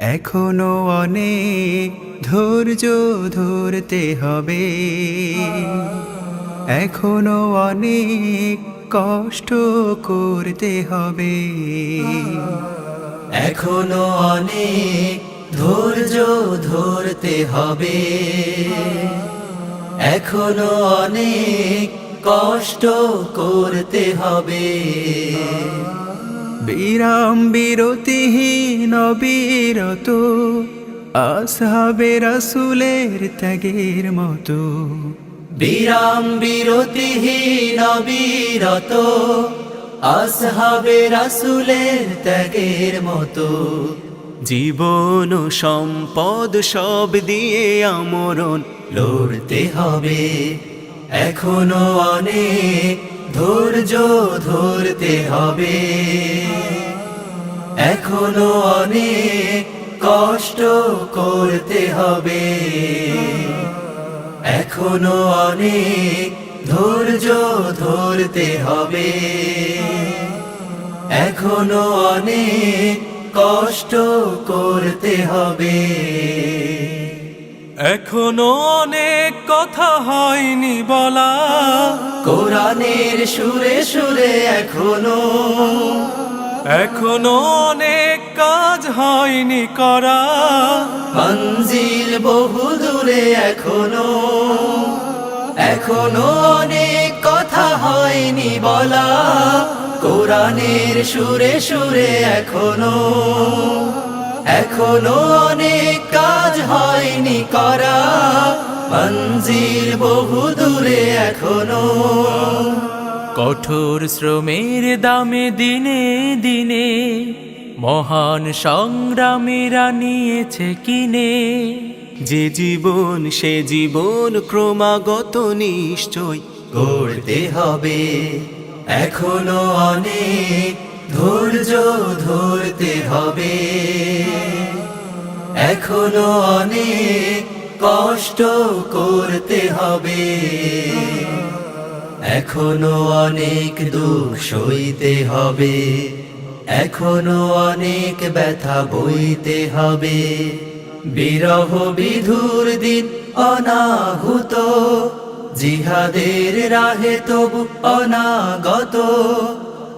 এখনও অনেক ধৈর্য ধরতে হবে। এখনও অনেক কষ্ট করতে হবে। এখনও অনেক ধৈর্য ধরতে হবে। এখনও অনেক কষ্ট করতে হবে। বিরাম বিরতিহীন বিরত আসহাবে রাসুলের ত্যাগের মতো। বিরাম বিরতিহীন বিরত আসহাবে রাসুলের ত্যাগের মতো। জীবন সম্পদ সব দিয়ে আমরণ লড়তে হবে, এখনও অনেক ধৈর্য ধরতে হবে। এখনও অনেক কষ্ট করতে হবে। এখনও অনেক ধৈর্য ধরতে হবে। এখনও অনেক কষ্ট করতে হবে। এখনও অনেক কথা হয়নি বলা। কোরআনের সুরে সুরে এখনও। এখনও অনেক কাজ হয়নি করা। মঞ্জিল বহু দূরে এখনও। এখনও অনেক কথা হয়নি বলা। কোরআনের সুরে সুরে এখনও। এখনও অনেক কাজ হয়নি করা। মঞ্জিল বহু দূরে এখনও। কঠোর শ্রমের দামে দিনে দিনে মহান সংগ্রামীরা নিয়েছে কিনে। যে জীবন সে জীবন ক্রমাগত নিশ্চয় গড়তে হবে। এখনও অনেক ধৈর্য ধরতে হবে। এখনও অনেক কষ্ট করতে হবে। এখনও অনেক দুঃখ সইতে হবে। এখনও অনেক ব্যথা বইতে হবে। বিরহ বিধুর দিন অনাহুত। জিহাদের রাহে তবু অনাগত।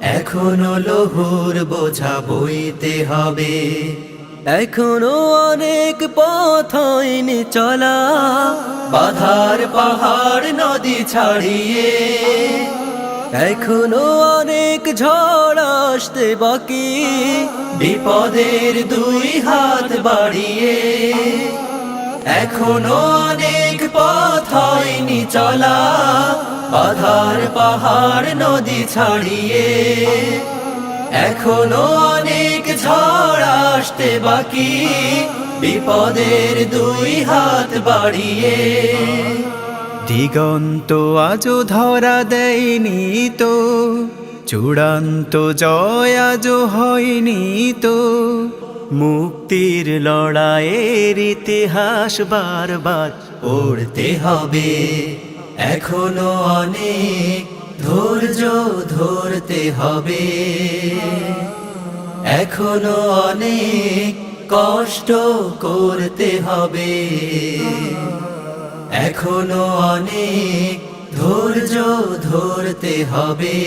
এখনও লহুর বোঝা বইতে হবে। এখনও অনেক পথ হয়নি চলা বাধার পাহাড় নদী ছাড়িয়ে। এখনও অনেক ঝড় আসতে বাকি। বিপদের দুই হাত বাড়িয়ে। এখনও অনেক পথ হয়নি চলা বাধার পাহাড় নদী ছাড়িয়ে। এখনও অনেক ঝড় আসতে বাকি। বিপদের দুই হাত বাড়িয়ে। দিগন্ত আজও ধরা দেয়নি তো, চূড়ান্ত জয় আজও হয়নি তো। মুক্তির লড়াইয়ের ইতিহাস বারবার পড়তে হবে। এখনও অনেক ধৈর্য ধরতে হবে। এখনও অনেক কষ্ট করতে হবে। এখনও অনেক ধৈর্য ধরতে হবে।